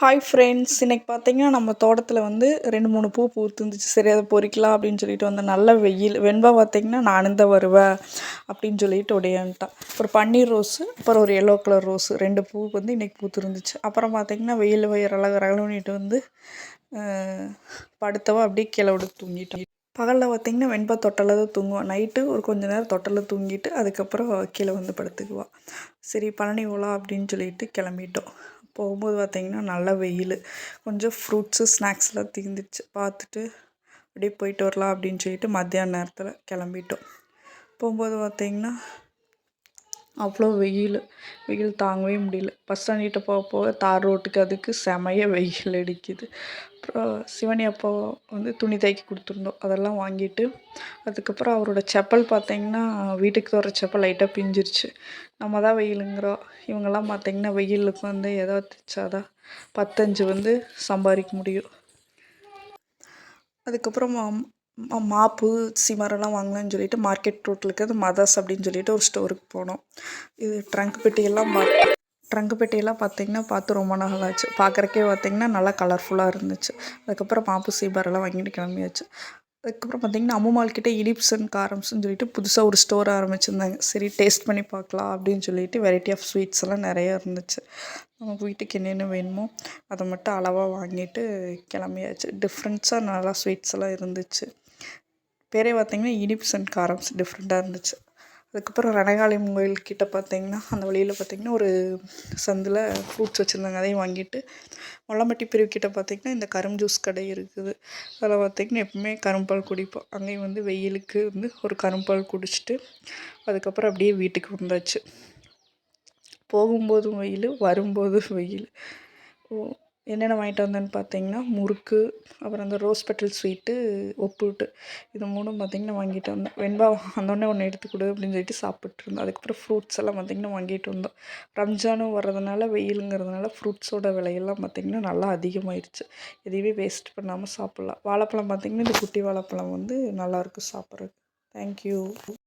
Hi friends இன்றைக்கி பார்த்தீங்கன்னா நம்ம தோட்டத்தில் வந்து ரெண்டு மூணு பூ பூத்துருந்துச்சு. சரி அதை பொறிக்கலாம் அப்படின்னு சொல்லிட்டு வந்த நல்ல வெயில். வெண்பா பார்த்தீங்கன்னா நான் தான் வருவேன் அப்படின்னு சொல்லிட்டு உடையன்ட்டான் ஒரு பன்னீர் ரோஸு அப்புறம் ஒரு எல்லோ கலர் ரோஸு. ரெண்டு பூ வந்து இன்றைக்கி பூத்துருந்துச்சு. அப்புறம் பார்த்தீங்கன்னா வெயில் வயிறெல்லாம் ரகலனிட்டு வந்து படுத்தவா அப்படியே கீழே விட தூங்கிட்டான் பகலில் பார்த்திங்கன்னா வெண்பா தொட்டலில் தான் தூங்குவான் நைட்டு ஒரு கொஞ்ச நேரம் தொட்டலில் தூங்கிட்டு அதுக்கப்புறம் கீழே வந்து படுத்துக்குவாள் சரி பழனி ஓலா அப்படின்னு சொல்லிட்டு கிளம்பிட்டோம். போகும்போது பார்த்திங்கன்னா நல்ல வெயில். கொஞ்சம் ஃப்ரூட்ஸு ஸ்நாக்ஸ்லாம் தீர்ந்துச்சு பார்த்துட்டு அப்படியே போயிட்டு வரலாம் அப்படின்னு சொல்லிட்டு மத்தியான நேரத்தில் கிளம்பிட்டோம். போகும்போது பார்த்திங்கன்னா அவ்வளோ வெயில். வெயில் தாங்கவே முடியல. பஸ் ஸ்டாண்ட்கிட்ட போக போக தார் ரோட்டுக்கு அதுக்கு செமைய வெயில் அடிக்குது. அப்புறம் சிவனி அப்பா வந்து துணி தைக்க கொடுத்துருந்தோம். அதெல்லாம் வாங்கிட்டு அதுக்கப்புறம் அவரோட செப்பல் பார்த்திங்கன்னா வீட்டுக்கு தோற செப்பல் லைட்டாக பிஞ்சிருச்சு. நம்ம தான் வெயிலுங்கிறோம். இவங்கெல்லாம் பார்த்திங்கன்னா வெயிலுக்கு வந்து எதாவது தைச்சாதான் பத்தஞ்சு வந்து சம்பாதிக்க முடியும். அதுக்கப்புறம் மாப்பு சிமரெல்லாம் வாங்கலாம்னு சொல்லிட்டு மார்க்கெட் ரோட்டில் இருக்கிறது மதர்ஸ் அப்படின்னு சொல்லிட்டு ஒரு ஸ்டோருக்கு போனோம். இது ட்ரங்க் பெட்டியெல்லாம் பார்த்து ட்ரங்க் பெட்டியெல்லாம் பார்த்திங்கன்னா பார்த்து ரொம்ப நாள் ஆச்சு பார்க்குறக்கே பார்த்திங்கன்னா நல்லா கலர்ஃபுல்லாக இருந்துச்சு. அதுக்கப்புறம் மாப்பு சீபாரெல்லாம் வாங்கிட்டு கிளம்பியாச்சு. அதுக்கப்புறம் பார்த்திங்கன்னா அம்மாள்கிட்ட இனிப்ஸ் அண்ட் காரம்ஸ்னு சொல்லிட்டு புதுசாக ஒரு ஸ்டோர் ஆரம்பிச்சிருந்தாங்க. சரி டேஸ்ட் பண்ணி பார்க்கலாம் அப்படின்னு சொல்லிட்டு வெரைட்டி ஆஃப் ஸ்வீட்ஸ் எல்லாம் நிறையா இருந்துச்சு. நமக்கு வீட்டுக்கு என்னென்ன வேணுமோ அதை மட்டும் அளவாக வாங்கிட்டு கிளம்பியாச்சு. டிஃப்ரெண்ட்ஸாக நல்லா ஸ்வீட்ஸ் எல்லாம் இருந்துச்சு. பேரே பார்த்திங்கன்னா இனிப்ஸ் அண்ட் காரம்ஸ் டிஃப்ரெண்ட்டாக இருந்துச்சு. அதுக்கப்புறம் ரணகாளியம் கோயில் கிட்டே பார்த்திங்கன்னா அந்த வழியில் பார்த்திங்கன்னா ஒரு சந்தில் ஃப்ரூட்ஸ் வச்சுருந்தாங்க. அதையும் வாங்கிட்டு மொல்லம்பட்டி பிரிவு கிட்டே பார்த்திங்கன்னா இந்த கரும் ஜூஸ் கடை இருக்குது. அதில் பார்த்திங்கன்னா எப்பவுமே கரும்பால் குடிப்போம். அங்கேயும் வந்து வெயிலுக்கு வந்து ஒரு கரும்பால் குடிச்சிட்டு அதுக்கப்புறம் அப்படியே வீட்டுக்கு வந்தாச்சு. போகும்போதும் வெயில் வரும்போதும் வெயில். என்னென்ன வாங்கிட்டு வந்தேன்னு பார்த்தீங்கன்னா முறுக்கு அப்புறம் அந்த ரோஸ் பெட்டல் ஸ்வீட்டு ஒப்புட்டு. இது மூணும் பார்த்திங்கன்னா வாங்கிட்டு வந்தேன். வெண்பா வந்தோடனே ஒன்று எடுத்து கொடு அப்படின்னு சொல்லிட்டு சாப்பிட்ருந்தோம் அதுக்கப்புறம் ஃப்ரூட்ஸ் எல்லாம் பார்த்திங்கன்னா வாங்கிட்டு வந்தோம். ரம்ஜானும் வர்றதுனால வெயிலுங்கிறதுனால ஃப்ரூட்ஸோட விலையெல்லாம் பார்த்திங்கன்னா நல்லா அதிகமாகிடுச்சு எதையுமே வேஸ்ட் பண்ணாமல் சாப்பிட்லாம். வாழைப்பழம் பார்த்திங்கன்னா இந்த குட்டி வாழைப்பழம் வந்து நல்லாயிருக்கும் சாப்பிட்றதுக்கு. தேங்க்யூ